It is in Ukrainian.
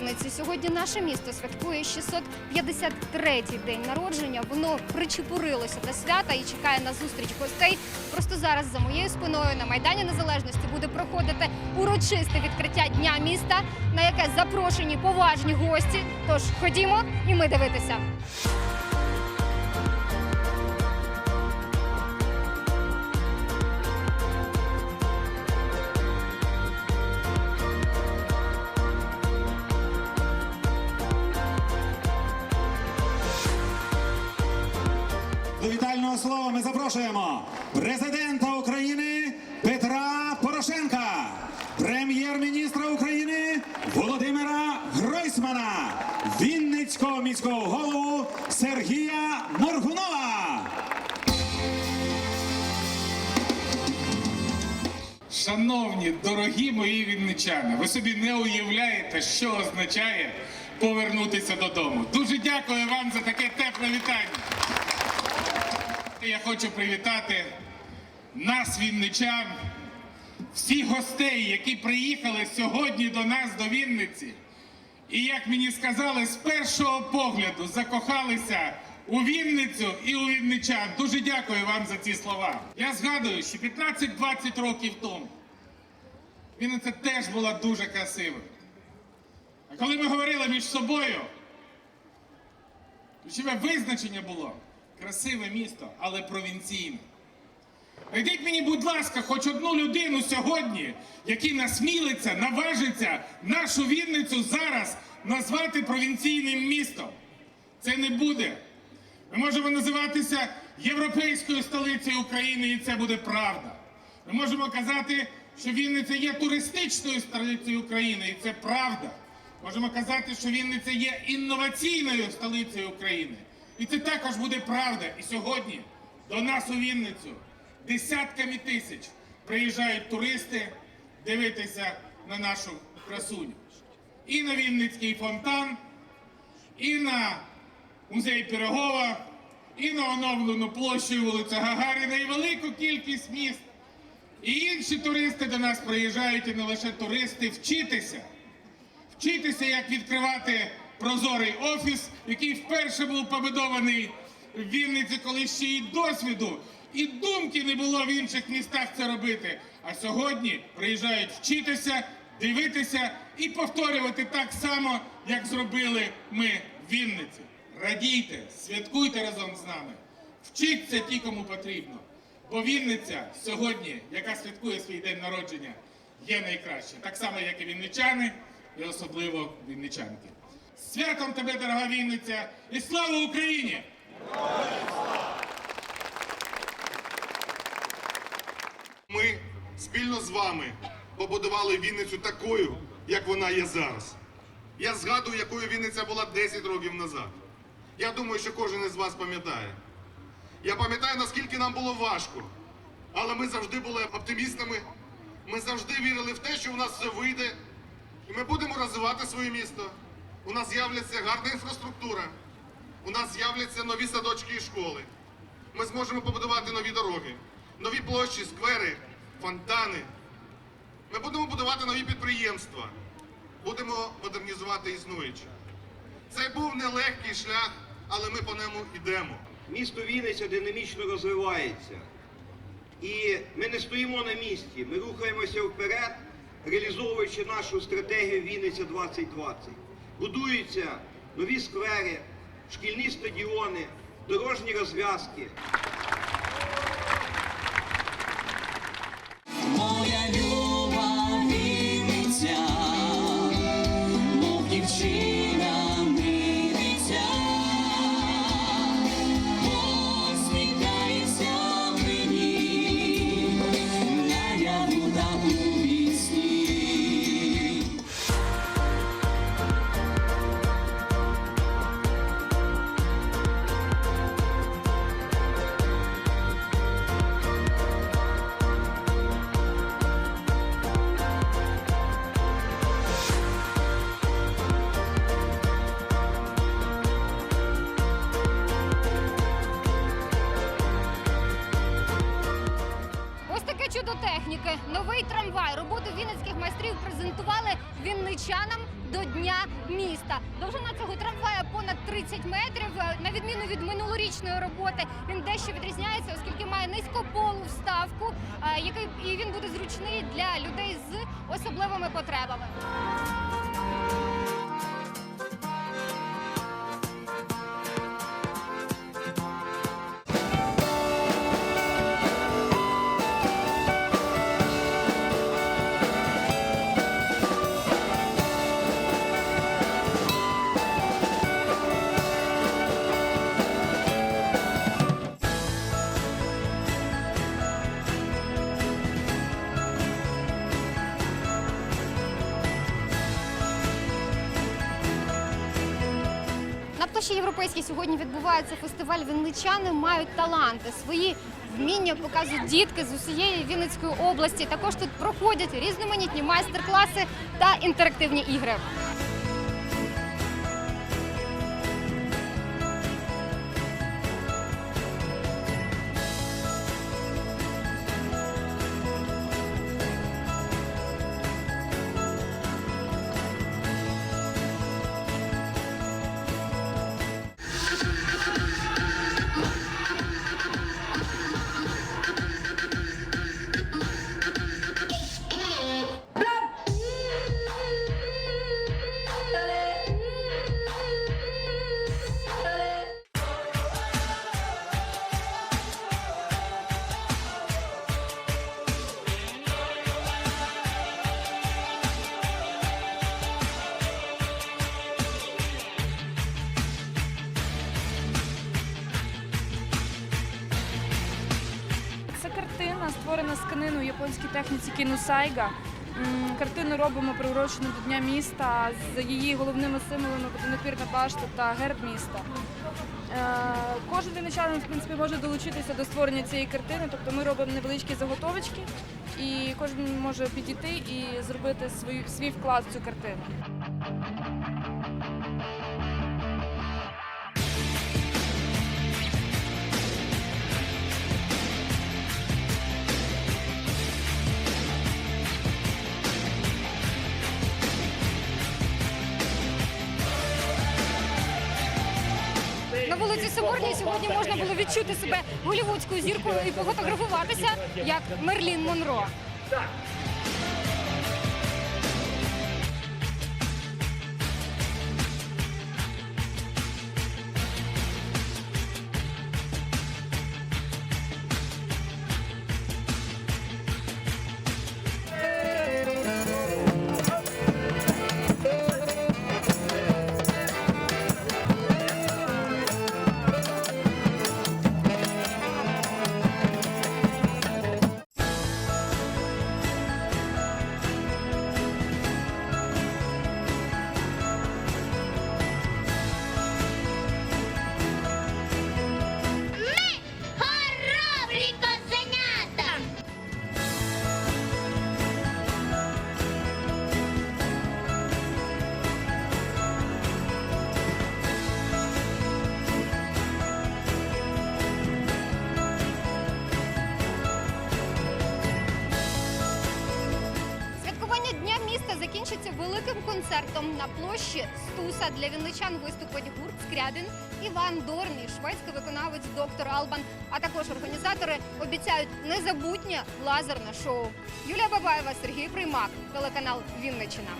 Вінниці. Сьогодні наше місто святкує 653-й день народження. Воно причепурилося до свята і чекає на зустріч гостей. Просто зараз за моєю спиною на майдані Незалежності буде проходити урочисте відкриття дня міста, на яке запрошені поважні гості. Тож ходімо і ми дивитися. Запрошуємо президента України Петра Порошенка, прем'єр-міністра України Володимира Гройсмана, Вінницького міського голову Сергія Моргунова. Шановні, дорогі мої вінничани, ви собі не уявляєте, що означає повернутися додому. Дуже дякую вам за таке тепле вітання. Я хочу привітати нас, вінничан, всіх гостей, які приїхали сьогодні до нас, до Вінниці. І як мені сказали, з першого погляду закохалися у Вінницю і у вінничан. Дуже дякую вам за ці слова. Я згадую, що 15-20 років тому Вінниця теж була дуже красивою. А коли ми говорили між собою, ключове визначення було красиве місто, але провінційне. Найдіть мені, будь ласка, хоч одну людину сьогодні, який насмілиться, наважиться нашу Вінницю зараз назвати провінційним містом. Це не буде. Ми можемо називатися європейською столицею України, і це буде правда. Ми можемо казати, що Вінниця є туристичною столицею України, і це правда. Можемо казати, що Вінниця є інноваційною столицею України. І це також буде правда. І сьогодні до нас у Вінницю десятками тисяч приїжджають туристи дивитися на нашу красуню. І на Вінницький фонтан, і на музей Пирогова, і на оновлену площу і вулицю Гагаріна, і велику кількість міст. І інші туристи до нас приїжджають, і не лише туристи, вчитися. Вчитися, як відкривати прозорий офіс, який вперше був побудований в Вінниці, коли ще й досвіду, і думки не було в інших містах це робити. А сьогодні приїжджають вчитися, дивитися і повторювати так само, як зробили ми в Вінниці. Радійте, святкуйте разом з нами, вчіться ті, кому потрібно. Бо Вінниця сьогодні, яка святкує свій день народження, є найкраща. Так само, як і вінничани, і особливо вінничанки. Святом тебе, дорога Вінниця, і слава Україні! Ми спільно з вами побудували Вінницю такою, як вона є зараз. Я згадую, якою Вінниця була 10 років назад. Я думаю, що кожен із вас пам'ятає. Я пам'ятаю, наскільки нам було важко, але ми завжди були оптимістами. Ми завжди вірили в те, що у нас все вийде, і ми будемо розвивати своє місто. У нас з'являться гарна інфраструктура, у нас з'являться нові садочки і школи. Ми зможемо побудувати нові дороги, нові площі, сквери, фонтани. Ми будемо будувати нові підприємства, будемо модернізувати існуючі. Це був нелегкий шлях, але ми по ньому йдемо. Місто Вінниця динамічно розвивається. І ми не стоїмо на місці, ми рухаємося вперед, реалізовуючи нашу стратегію Вінниця 2020. Будуються нові сквери, шкільні стадіони, дорожні розв'язки. Моя люба Вінниця, мов дівчина техніки. Новий трамвай. Роботу вінницьких майстрів презентували вінничанам до Дня міста. Довжина цього трамвая понад 30 метрів. Е, На відміну від минулорічної роботи, він дещо відрізняється, оскільки має низькополу вставку, е, який і він буде зручний для людей з особливими потребами. Площі європейській сьогодні відбувається фестиваль Вінничани мають таланти. Свої вміння показують дітки з усієї Вінницької області. Також тут проходять різноманітні майстер-класи та інтерактивні ігри. Створена з тканини у японській техніці кінусайга. Картину робимо приурочену до Дня міста. З її головними символами водонапірна башта та герб міста. Е, Кожен вінничанин, в принципі, може долучитися до створення цієї картини. Тобто ми робимо невеличкі заготовочки, і кожен може підійти і зробити свій вклад в цю картину. Вулиці Соборній сьогодні можна було відчути себе голівудською зіркою і пофотографуватися як Мерлін Монро. Закінчиться великим концертом на площі Стуса. Для вінничан виступить гурт Скрябін, Іван Дорний, шведський виконавець доктор Албан. А також організатори обіцяють незабутнє лазерне шоу. Юлія Бабаєва, Сергій Приймак, телеканал Вінничина.